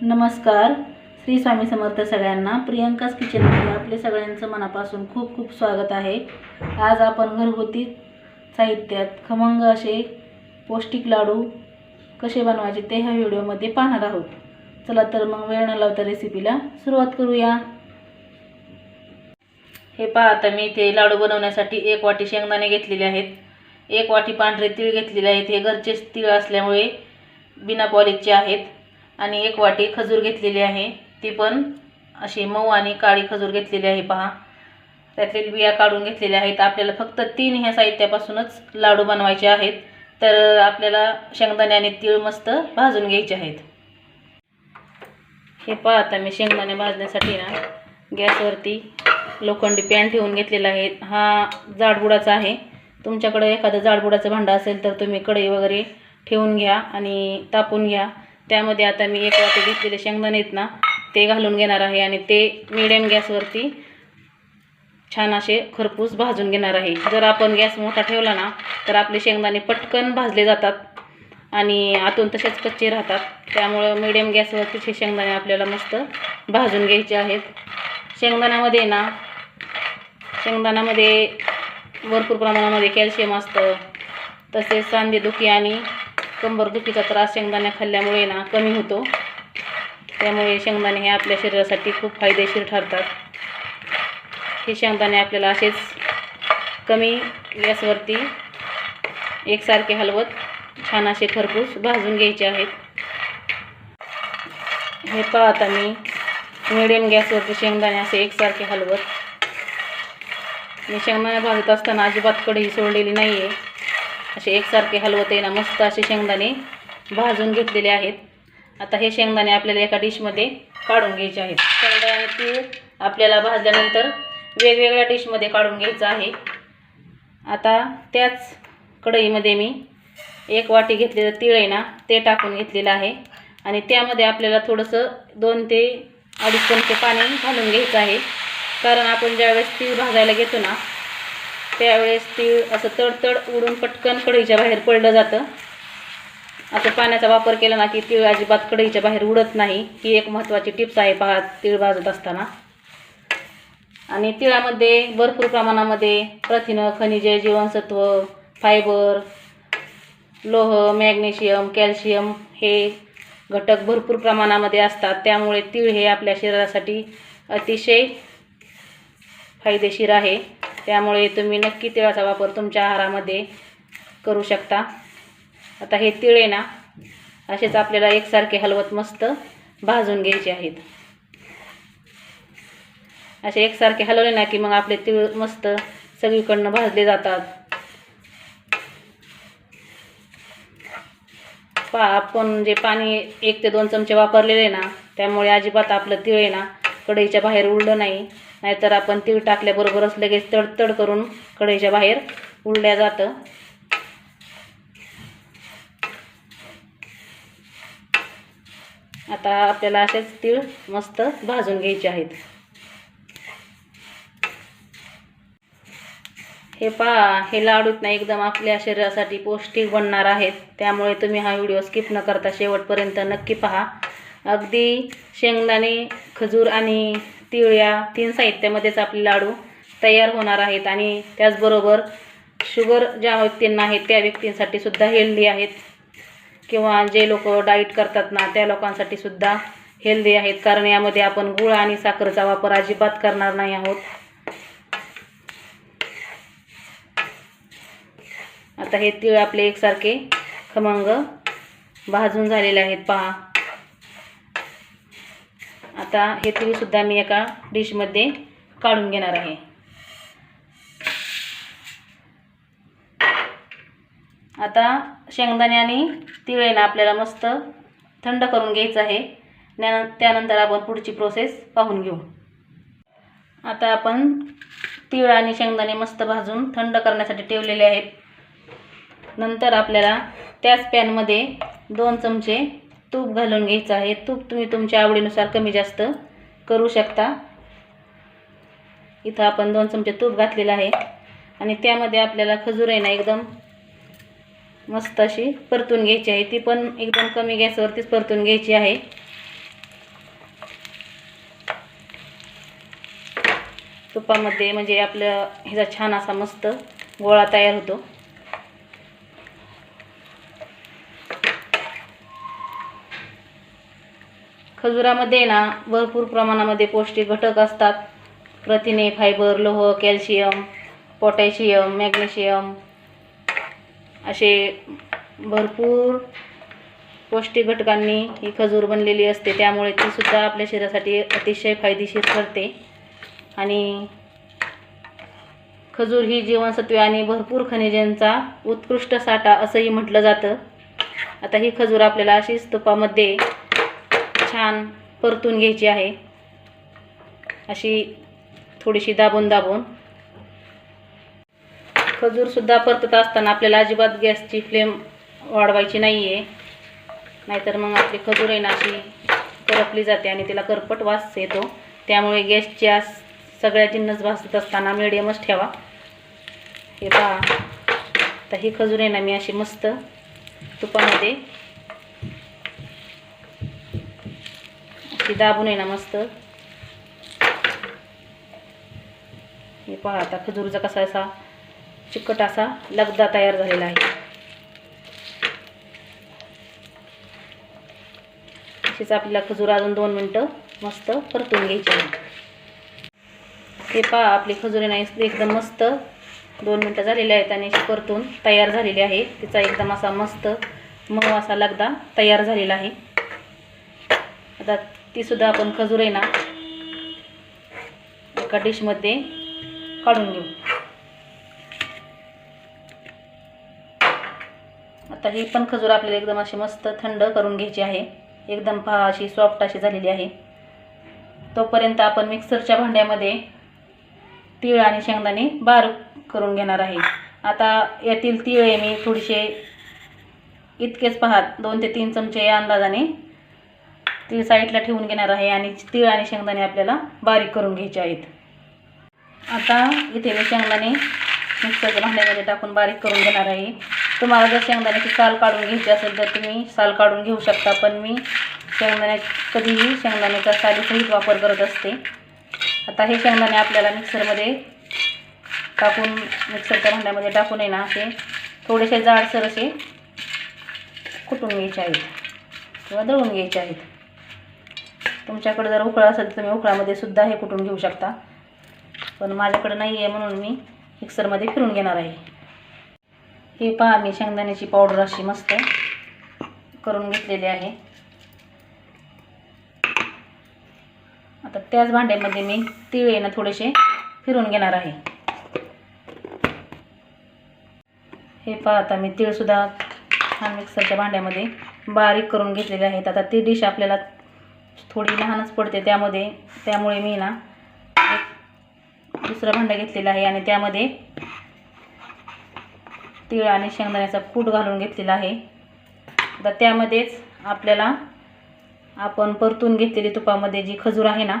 नमस्कार. श्री स्वामी समर्थ सगळ्यांना प्रियंकाच किचनमध्ये आपले सगळ्यांचं मनापासून खूप खूप स्वागत आहे. आज आपण घरगुती साहित्यात खमंग असे पौष्टिक लाडू कसे बनवायचे ते ह्या व्हिडिओमध्ये पाहणार आहोत. चला तर मग वेळ न लावता रेसिपीला सुरुवात करूया. हे पहा आता मी ते लाडू बनवण्यासाठी एक वाटी शेंगदाणे घेतलेले आहेत. एक वाटी पांढरे तीळ घेतलेले आहेत. हे घरचेच तीळ असल्यामुळे बिना पॉलिशचे आहेत. आणि एक वाटी खजूर घेतलेली आहे. ती पण अशी मऊ आणि काळी खजूर घेतलेली आहे पहा. त्यातील बिया काढून घेतलेल्या आहेत. आपल्याला फक्त तीन ह्या साहित्यापासूनच लाडू बनवायचे आहेत. तर आपल्याला शेंगदाणे आणि तीळ मस्त भाजून घ्यायचे आहेत. हे पहा आता मी शेंगदाणे भाजण्यासाठी ना गॅसवरती लोखंडी पॅन ठेवून घेतलेला आहे. हा जाडबुडाचा आहे. तुमच्याकडे एखादं जाडबुडाचं भांडं असेल तर तुम्ही कढई वगैरे ठेवून घ्या आणि तापून घ्या. त्यामध्ये आता मी एक वाटी घेतलेले शेंगदाणे आहेत ना ते घालून घेणार आहे आणि ते मिडियम गॅसवरती छान असे खरपूस भाजून घेणार आहे. जर आपण गॅस मोठा ठेवला ना तर आपले शेंगदाणे पटकन भाजले जातात आणि आतून तसेच कच्चे राहतात. त्यामुळं मिडियम गॅसवरतीच हे शेंगदाणे आपल्याला मस्त भाजून घ्यायचे आहेत. शेंगदाण्यामध्ये ना शेंगदाण्यामध्ये भरपूर प्रमाणामध्ये कॅल्शियम असतं तसेच सांधेदुखी आणि कंबरदुखीचा त्रास शेंगदाण्या खाल्ल्यामुळे ना कमी होतो. त्यामुळे शेंगदाणे हे आपल्या शरीरासाठी खूप फायदेशीर ठरतात. हे शेंगदाणे आपल्याला असेच कमी गॅसवरती एकसारखे हलवत छान असे खरपूस भाजून घ्यायचे आहेत. हे पहा आता मी मिडियम गॅसवरती शेंगदाणे असे एकसारखे हलवत. मी शेंगदाणे भाजत असताना अजिबात कढई सोडलेली नाही आहे असे एकसारखे हलवत आहे ना मस्त असे शेंगदाणे भाजून घेतलेले आहेत. आता हे शेंगदाणे आपल्याला एका डिशमध्ये काढून घ्यायचे आहेत. शेंगदाणे तीळ आपल्याला भाजल्यानंतर वेगवेगळ्या डिशमध्ये काढून घ्यायचं आहे. आता त्याच कढईमध्ये मी एक वाटी घेतलेलं तीळ आहे ना ते टाकून घेतलेलं आहे. आणि त्यामध्ये आपल्याला थोडंसं दोन ते अडीच चमचे पाणी घालून घ्यायचं आहे. कारण आपण ज्यावेळेस तीळ भाजायला घेतो ना त्यावेळेस तीळ असं तडतड उडून पटकन कढईच्या बाहेर पडलं जातं. असं पाण्याचा वापर केला ना की तीळ अजिबात कढईच्या बाहेर उडत नाही. ही एक महत्त्वाची टिप्स आहे पहा तीळ भाजत असताना. आणि तिळामध्ये भरपूर प्रमाणामध्ये प्रथिनं खनिजे जीवनसत्व फायबर लोह मॅग्नेशियम कॅल्शियम हे घटक भरपूर प्रमाणामध्ये असतात. त्यामुळे तीळ हे आपल्या शरीरासाठी अतिशय फायदेशीर आहे. त्यामुळे तुम्ही नक्की तिळाचा वापर तुमच्या आहारामध्ये करू शकता. आता हे तिळ आहे ना असेच आपल्याला एकसारखे हलवत मस्त भाजून घ्यायचे आहेत. असे एकसारखे हलवले ना की मग आपले तिळ मस्त सगळीकडनं भाजले जातात. पा आपण जे पाणी एक ते दोन चमचे वापरलेले आहे ना त्यामुळे अजिबात आपलं तिळ आहे ना कढईच्या बाहेर उडलं नाही. नाहीतर आपण तीळ टाकल्याबरोबरच लगेच तडतड करून कढईच्या बाहेर उडल्या जातं. आता आपल्याला असेच तीळ मस्त भाजून घ्यायचे आहेत. हे पहा हे लाडूत ना एकदम आपल्या शरीरासाठी पौष्टिक बनणार आहेत. त्यामुळे तुम्ही हा व्हिडिओ स्किप न करता शेवटपर्यंत नक्की पहा. अगदी शेंगदाणे खजूर आणि तीळ या तीन साहित्यामध्येच आपले लाडू तयार होणार आहेत आणि त्याचबरोबर शुगर ज्या व्यक्तींना आहेत त्या व्यक्तींसाठी सुद्धा हेल्दी आहेत. किंवा जे लोक डाईट करतात ना त्या लोकांसाठी सुद्धा हेल्दी आहेत. कारण यामध्ये आपण गुळ आणि साखरेचा वापर अजिबात करणार नाही आहोत. आता हे तीळ आपले एकसारखे खमंग भाजून झालेले आहेत. पहा. आता हे तीळसुद्धा मी एका डिशमध्ये काढून घेणार आहे. आता शेंगदाणे आणि तिळ आहे ना आपल्याला मस्त थंड करून घ्यायचं आहे. त्यान त्यानंतर आपण पुढची प्रोसेस पाहून घेऊ. आता आपण तीळ आणि शेंगदाणे मस्त भाजून थंड करण्यासाठी ठेवलेले आहेत. नंतर आपल्याला त्याच पॅनमध्ये दोन चमचे तूप घालून घ्यायचं आहे. तूप तुम्ही तुमच्या आवडीनुसार कमी जास्त करू शकता. इथं आपण दोन चमचे तूप घातलेलं आहे. आणि त्यामध्ये आपल्याला खजूर आहे ना एकदम मस्त अशी परतून घ्यायची आहे. ती पण एकदम कमी गॅसवरतीच परतून घ्यायची आहे. तुपामध्ये म्हणजे आपलं ह्याचा छान असा मस्त गोळा तयार होतो. खजुरामध्ये ना भरपूर प्रमाणामध्ये पौष्टिक घटक असतात. प्रथिने फायबर लोह कॅल्शियम पोटॅशियम मॅग्नेशियम असे भरपूर पौष्टिक घटकांनी ही खजूर बनलेली असते. त्यामुळे ती सुद्धा आपल्या शरीरासाठी अतिशय फायदेशीर ठरते. आणि खजूर ही जीवनसत्वे आणि भरपूर खनिजांचा उत्कृष्ट साठा असंही म्हटलं जातं. आता ही खजूर आपल्याला अशीच तुपामध्ये छान परतून घ्यायची आहे. अशी थोडीशी दाबून दाबून. खजूरसुद्धा परतत असताना आपल्याला अजिबात गॅसची फ्लेम वाढवायची नाही आहे नाहीतर मग आपली खजूर आहे ना अशी करपली जाते आणि तिला करपट वास येतो. त्यामुळे गॅसची आस सगळ्या जिन्नस भासत असताना मिडियमच ठेवा. हे पहा. तर ही खजूर आहे ना मी अशी मस्त तुपामध्ये अशी दाबून आहे ना मस्त. हे पहा आता खजूरचा कसा असा चिकट असा लगदा तयार झालेला आहे. अशीच आपल्याला खजूर अजून दोन मिनटं मस्त परतून घ्यायची आहे. हे पहा आपली खजुरी नाही एकदम मस्त दोन मिनटं झालेली आहेत आणि परतून तयार झालेली आहे. तिचा एकदम असा मस्त मऊ असा लगदा तयार झालेला आहे. आता तीसुद्धा आपण खजूर आहे ना एका डिशमध्ये काढून घेऊ. आता ही पण खजूर आपल्याला एकदम अशी मस्त थंड करून घ्यायची आहे. एकदम पहा अशी सॉफ्ट अशी झालेली आहे. तोपर्यंत आपण मिक्सरच्या भांड्यामध्ये तीळ आणि शेंगदाणे बारीक करून घेणार आहे. आता यातील तीळ आहे मी थोडीसे इतकेच पहा दोन ते तीन चमचे या अंदाजाने ती साईडला ठेवून घेणार आहे आणि तीळ आणि शेंगदाणे आपल्याला बारीक करून घ्यायचे आहेत. आता इथे मी शेंगदाणे मिक्सरच्या भांड्यामध्ये टाकून बारीक करून घेणार आहे. तुम्हाला जर शेंगदाण्याची साल काढून घ्यायची असेल तर तुम्ही साल काढून घेऊ शकता पण मी शेंगदाण्या कधीही शेंगदाण्याचा सालीसहित वापर करत असते. आता हे शेंगदाणे आपल्याला मिक्सरमध्ये टाकून मिक्सरच्या भांड्यामध्ये टाकून आहे ना असे थोडेसे जाडसर असे कुटून घ्यायचे आहेत किंवा दळून घ्यायचे आहेत. तुमच्याकडे जर उकळा असेल तर तुम्ही उकळामध्ये सुद्धा हे कुटून घेऊ शकता. पण माझ्याकडे नाही आहे म्हणून मी मिक्सरमध्ये फिरून घेणार आहे. हे पहा मी शेंगदाण्याची पावडर अशी मस्त करून घेतलेली आहे. आता त्याच भांड्यामध्ये मी तिळ येणं थोडेसे फिरून घेणार आहे. हे पहा आता मी तिळसुद्धा छान मिक्सरच्या भांड्यामध्ये बारीक करून घेतलेले आहेत. आता ती डिश आपल्याला थोडी लहानच पडते त्यामध्ये. त्यामुळे मी ना एक दुसरं भांडं घेतलेलं आहे आणि त्यामध्ये तीळ आणि शेंगदाण्याचा कूट घालून घेतलेला आहे. आता त्यामध्येच आपल्याला आपण परतून घेतलेली तुपामध्ये जी खजूर आहे ना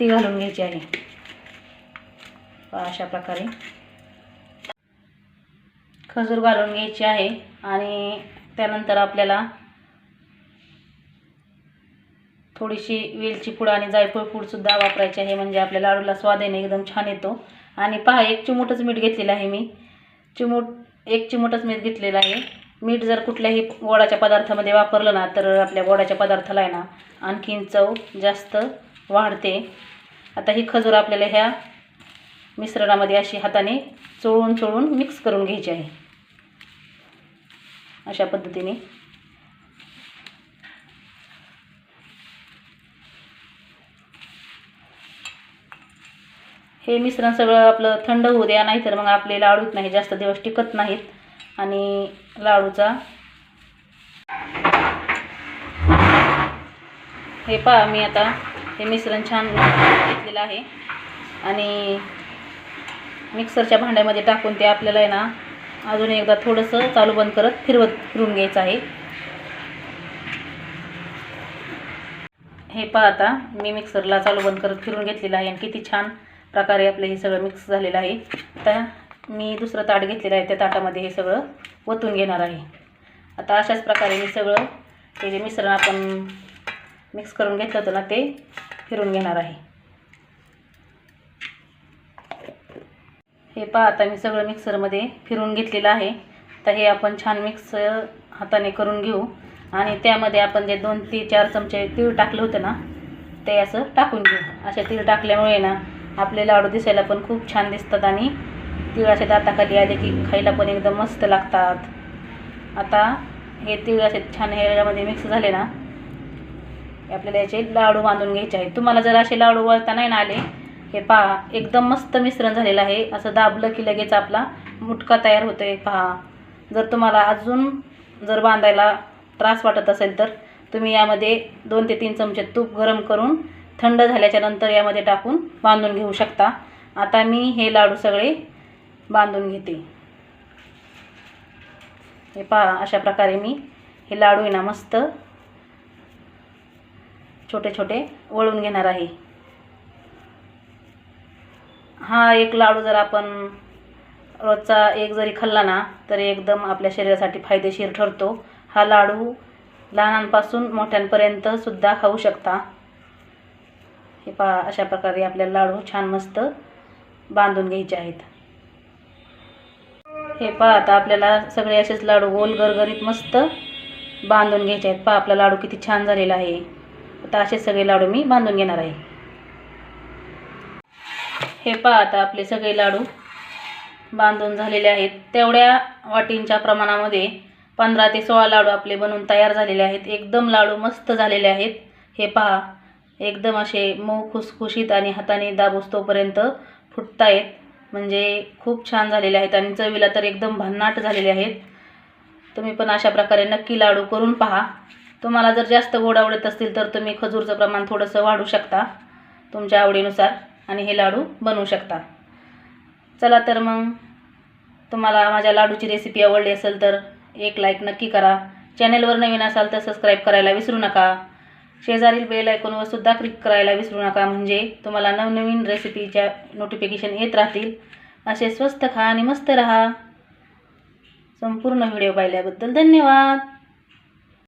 ती घालून घ्यायची आहे. अशा प्रकारे. खजूर घालून घ्यायची आहे आणि त्यानंतर आपल्याला थोडीशी वेलची पूड आणि जायफळ पूडसुद्धा वापरायची आहे. म्हणजे आपल्या लाडूला स्वाद येणे एकदम छान येतो. आणि पहा एक चिमूटच मीठ घेतलेलं आहे मी. चिमूट एक चिमूटच मीठ घेतलेलं आहे. मीठ जर कुठल्याही गोडाच्या पदार्थामध्ये वापरलं ना तर आपल्या गोडाच्या पदार्थाला आहे ना आणखीन चव जास्त वाढते. आता ही खजूर आपल्याला ह्या मिश्रणामध्ये अशी हाताने चोळून चोळून मिक्स करून घ्यायची आहे. अशा पद्धतीने. हे मिश्रण सगळं आपलं थंड होऊ द्या नाहीतर मग आपले लाडूच नाही जास्त दिवस टिकत नाहीत. आणि लाडूचा हे पहा मी आता हे मिश्रण छान घेतलेलं आहे. आणि मिक्सरच्या भांड्यामध्ये टाकून ते आपल्याला आहे ना अजून एकदा थोडंसं चालू बंद करत फिरवत फिरून घ्यायचं आहे. हे पहा आता मी मिक्सरला चालू बंद करत फिरून घेतलेलं आहे आणि किती छान प्रकारे आपलं हे सगळं मिक्स झालेलं आहे. आता मी दुसरं ताट घेतलेलं आहे त्या ताटामध्ये हे सगळं ओतून घेणार आहे. आता अशाच प्रकारे मी सगळं ते जे मिश्रण आपण मिक्स करून घेतलं होतं ना ते फिरून घेणार आहे. हे पहा आता मी सगळं मिक्सरमध्ये फिरून घेतलेलं आहे. तर हे आपण छान मिक्स हाताने करून घेऊ. आणि त्यामध्ये आपण जे दोन ते चार चमचे तीळ टाकलं होतं ना ते असं टाकून घेऊ. असे तीळ टाकल्यामुळे ना आपले लाडू दिसायला पण खूप छान दिसतात आणि तिळाचे दाताखाली आले की खायला पण एकदम मस्त लागतात. आता हे तिळाचे छान हेरामध्ये मिक्स झाले ना आपल्याला याचे लाडू बांधून घ्यायचे आहेत. तुम्हाला जर असे लाडू वळता नाही ना आले हे पहा एकदम मस्त मिश्रण झालेलं आहे. असं दाबलं की लगेच आपला मुटका तयार होतो आहे पहा जर तुम्हाला अजून जर बांधायला त्रास वाटत असेल तर तुम्ही यामध्ये दोन ते तीन चमचे तूप गरम करून थंड झाल्याच्यानंतर यामध्ये टाकून बांधून घेऊ शकता. आता मी हे लाडू सगळे बांधून घेते. हे पहा अशा प्रकारे मी हे लाडू आहे ना मस्त छोटे छोटे वळून घेणार आहे. हा एक लाडू जर आपण रोजचा एक जरी खाल्ला ना तर एकदम आपल्या शरीरासाठी फायदेशीर ठरतो. हा लाडू लहानांपासून मोठ्यांपर्यंत सुद्धा खाऊ शकता. हे पहा अशा प्रकारे आपल्याला लाडू छान मस्त बांधून घ्यायचे आहेत. हे पहा आता आपल्याला सगळे असेच लाडू गोल गरगरीत मस्त बांधून घ्यायचे आहेत. पहा आपला लाडू किती छान झालेला आहे. आता असेच सगळे लाडू मी बांधून घेणार आहे. हे पहा आता आपले सगळे लाडू बांधून झालेले आहेत. तेवढ्या वाटींच्या प्रमाणामध्ये पंधरा ते सोळा लाडू आपले बनवून तयार झालेले आहेत. एकदम लाडू मस्त झालेले आहेत. हे पहा एकदम असे मऊ खुसखुशीत आणि हाताने दाबूस फुटता फुटतायत म्हणजे खूप छान झालेले आहेत आणि चवीला तर एकदम भन्नाट झालेले आहेत. तुम्ही पण अशा प्रकारे नक्की लाडू करून पहा. तुम्हाला जर जास्त गोड आवडत असतील तर तुम्ही खजूरचं प्रमाण थोडंसं वाढू शकता तुमच्या आवडीनुसार आणि हे लाडू बनवू शकता. चला तर मग तुम्हाला माझ्या लाडूची रेसिपी आवडली असेल तर एक लाईक नक्की करा. चॅनेलवर नवीन असाल तर सबस्क्राईब करायला विसरू नका. शेजारील बेल आयकॉनवर सुद्धा क्लिक करायला विसरू नका. म्हणजे तुम्हाला नवनवीन रेसिपीच्या नोटिफिकेशन येत राहतील. असे स्वस्त खा आणि मस्त रहा. संपूर्ण व्हिडिओ पाहिल्याबद्दल धन्यवाद.